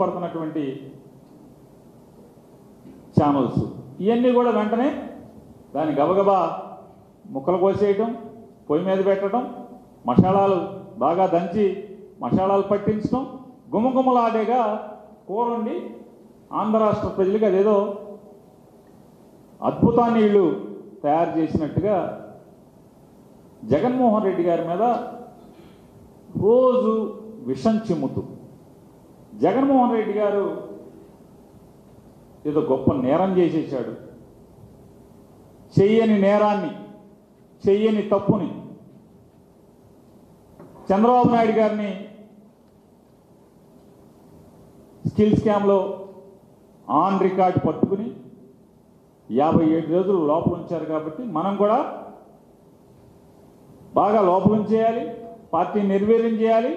పడుతున్నటువంటి ఛానల్స్ ఇవన్నీ కూడా వెంటనే దాన్ని గబగబా ముక్కలు కోసేయటం పొయ్యి మీద పెట్టడం మసాలాలు బాగా దంచి మసాలాలు పట్టించడం గుమగుమలాడేగా కూర వండి ఆంధ్ర రాష్ట్ర ప్రజలకు అదేదో అద్భుతాన్ని వీళ్ళు తయారు చేసినట్టుగా జగన్మోహన్ రెడ్డి గారి మీద రోజు విషం చిమ్ముతూ జగన్మోహన్ రెడ్డి గారు ఏదో గొప్ప నేరం చేసేసాడు చెయ్యని నేరాన్ని చెయ్యని తప్పుని చంద్రబాబు నాయుడు గారిని స్కిల్ స్కామ్లో ఆన్ రికార్డ్ పట్టుకుని యాభై ఏడు రోజులు లోపల ఉంచారు కాబట్టి మనం కూడా బాగా లోపల ఉంచేయాలి పార్టీని నిర్వీర్యం చేయాలి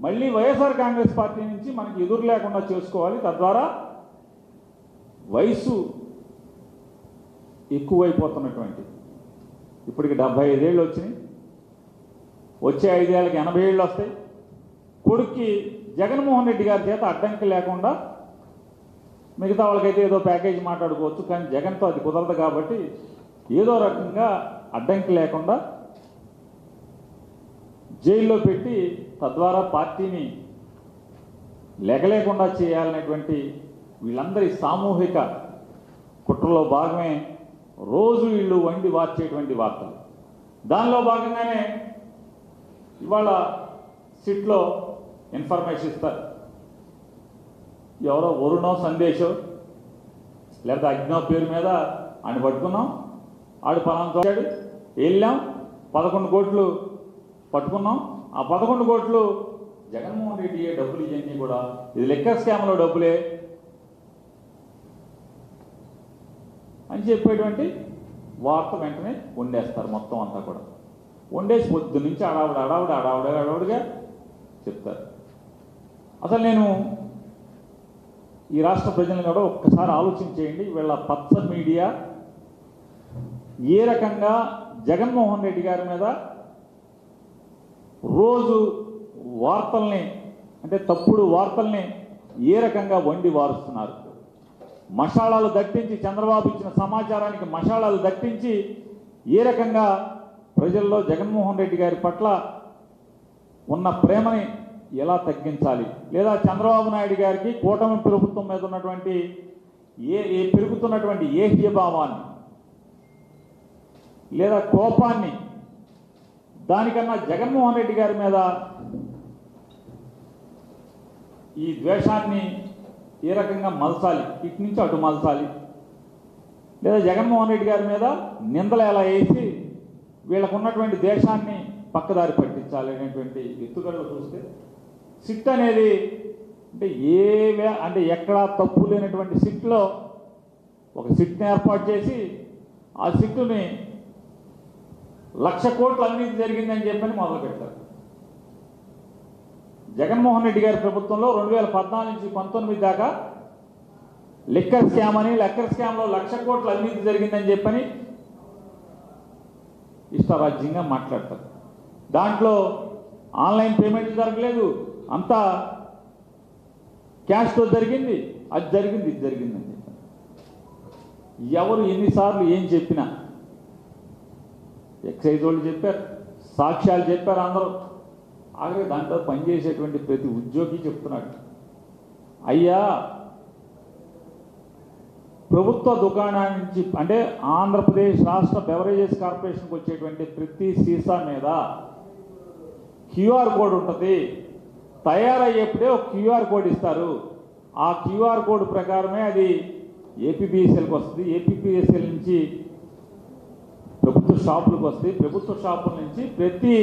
మళ్ళీ వైఎస్ఆర్ కాంగ్రెస్ పార్టీ నుంచి మనకి ఎదురు లేకుండా చేసుకోవాలి. తద్వారా వయసు ఎక్కువైపోతున్నటువంటి ఇప్పటికి డెబ్బై ఐదేళ్ళు వచ్చినాయి. వచ్చే ఐదేళ్ళకి ఎనభై ఏళ్ళు వస్తాయి. కొడుక్కి జగన్మోహన్ రెడ్డి గారి చేత అడ్డంకి లేకుండా మిగతా వాళ్ళకైతే ఏదో ప్యాకేజీ మాట్లాడుకోవచ్చు కానీ జగన్తో అది కుదరదు కాబట్టి ఏదో రకంగా అడ్డంకి లేకుండా జైల్లో పెట్టి తద్వారా పార్టీని లెగలేకుండా చేయాలనేటువంటి వీళ్ళందరి సామూహిక కుట్రలో భాగమే రోజు వీళ్ళు వండి వార్చేటువంటి వార్తలు. దానిలో భాగంగానే ఇవాళ సిట్లో ఇన్ఫర్మేషన్ ఇస్తారు. ఎవరో వరుణో సందేశం లేదా అగ్నో పేరు మీద ఆయన పట్టుకున్నాం ఆడు పలానా వెళ్ళాం పదకొండు కోట్లు పట్టుకున్నాం. ఆ పదకొండు కోట్లు జగన్మోహన్ రెడ్డి ఏ డబ్బులు ఇవన్నీ కూడా ఇది లెక్క స్కామ్లో డబ్బులే అని చెప్పేటువంటి వార్త వెంటనే వండేస్తారు మొత్తం అంతా కూడా. వండేసి పొద్దు నుంచి అడావుడు అడావుడు అడావుడు అడావుడిగా చెప్తారు. అసలు నేను ఈ రాష్ట్ర ప్రజలను కూడా ఒక్కసారి ఆలోచించేయండి వీళ్ళ పచ్చ మీడియా ఏ రకంగా జగన్మోహన్ రెడ్డి గారి మీద రోజు వార్తల్ని అంటే తప్పుడు వార్తల్ని ఏ రకంగా వండి వారుస్తున్నారు? మషాళాలు దట్టించి చంద్రబాబు ఇచ్చిన సమాచారానికి మషాళాలు దట్టించి ఏ రకంగా ప్రజల్లో జగన్మోహన్ రెడ్డి గారి పట్ల ఉన్న ప్రేమని ఎలా తగ్గించాలి? లేదా చంద్రబాబు నాయుడు గారికి కూటమి ప్రభుత్వం మీద ఉన్నటువంటి ఏ ఏ పెరుగుతున్నటువంటి ఏహ్యభావాన్ని లేదా కోపాన్ని దానికన్నా జగన్మోహన్ రెడ్డి గారి మీద ఈ ద్వేషాన్ని ఏ రకంగా మలచాలి? ఇటు నుంచి అటు మలచాలి? లేదా జగన్మోహన్ రెడ్డి గారి మీద నిందలు ఎలా వేసి వీళ్ళకు ఉన్నటువంటి దేశాన్ని పక్కదారి పట్టించాలి అనేటువంటి ఎత్తుగడలు చూస్తే సిట్ అనేది అంటే ఏ అంటే ఎక్కడా తప్పు లేనటువంటి సిట్లో ఒక సిట్ని ఏర్పాటు చేసి ఆ సిట్టుని లక్ష కోట్ల అవినీతి జరిగిందని చెప్పని మొదలు పెట్టారు జగన్మోహన్ రెడ్డి గారి ప్రభుత్వంలో రెండు వేల పద్నాలుగు నుంచి పంతొమ్మిది దాకా లిక్కర్ స్కామ్ అని లెక్కర్ స్కామ్లో లక్ష కోట్ల అవినీతి జరిగిందని చెప్పని ఇష్టరాజ్యంగా మాట్లాడతారు. దాంట్లో ఆన్లైన్ పేమెంట్ జరగలేదు. అంతా క్యాష్తో జరిగింది అది జరిగింది ఇది జరిగిందని చెప్పారు. ఎవరు ఎన్నిసార్లు ఏం చెప్పినా ఎక్సైజ్ వాళ్ళు చెప్పారు సాక్ష్యాలు చెప్పారు అందరూ. ఆఖరి దాంట్లో పనిచేసేటువంటి ప్రతి ఉద్యోగి చెప్తున్నాడు. అయ్యా ప్రభుత్వ దుకాణాల నుంచి అంటే ఆంధ్రప్రదేశ్ రాష్ట్ర బెవరేజెస్ కార్పొరేషన్కి వచ్చేటువంటి ప్రతి సీసా మీద క్యూఆర్ కోడ్ ఉంటుంది. తయారయ్యేప్పుడే ఒక క్యూఆర్ కోడ్ ఇస్తారు. ఆ క్యూఆర్ కోడ్ ప్రకారమే అది ఏపీబీఎస్ఎల్కి వస్తుంది. ఏపీబీఎస్ఎల్ నుంచి ప్రభుత్వ షాపులకు వస్తాయి ప్రభుత్వ షాపుల నుంచి ప్రతి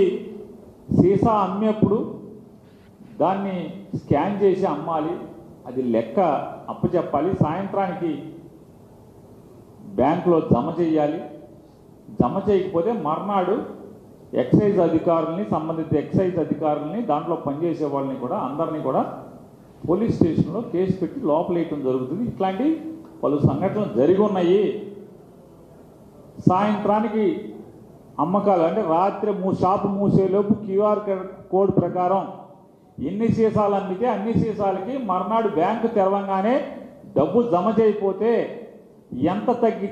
సీసా అమ్మేప్పుడు దాన్ని స్కాన్ చేసి అమ్మాలి. అది లెక్క అప్పచెప్పాలి. సాయంత్రానికి బ్యాంకులో జమ చేయాలి. జమ చేయకపోతే మర్నాడు ఎక్సైజ్ అధికారుల్ని సంబంధిత ఎక్సైజ్ అధికారుల్ని దాంట్లో పనిచేసే వాళ్ళని కూడా అందరినీ కూడా పోలీస్ స్టేషన్లో కేసు పెట్టి లోపలేయటం జరుగుతుంది. ఇట్లాంటి పలు సంఘటనలు జరిగి ఉన్నాయి. సాయంత్రానికి అమ్మకాలు అంటే రాత్రి మూ షాపు మూసేలోపు క్యూఆర్ కోడ్ ప్రకారం ఎన్ని సీసాలు అమ్మితే అన్ని సీసాలకి మర్నాడు బ్యాంకు తెరవంగానే డబ్బు జమ చేయకపోతే ఎంత తగ్గితే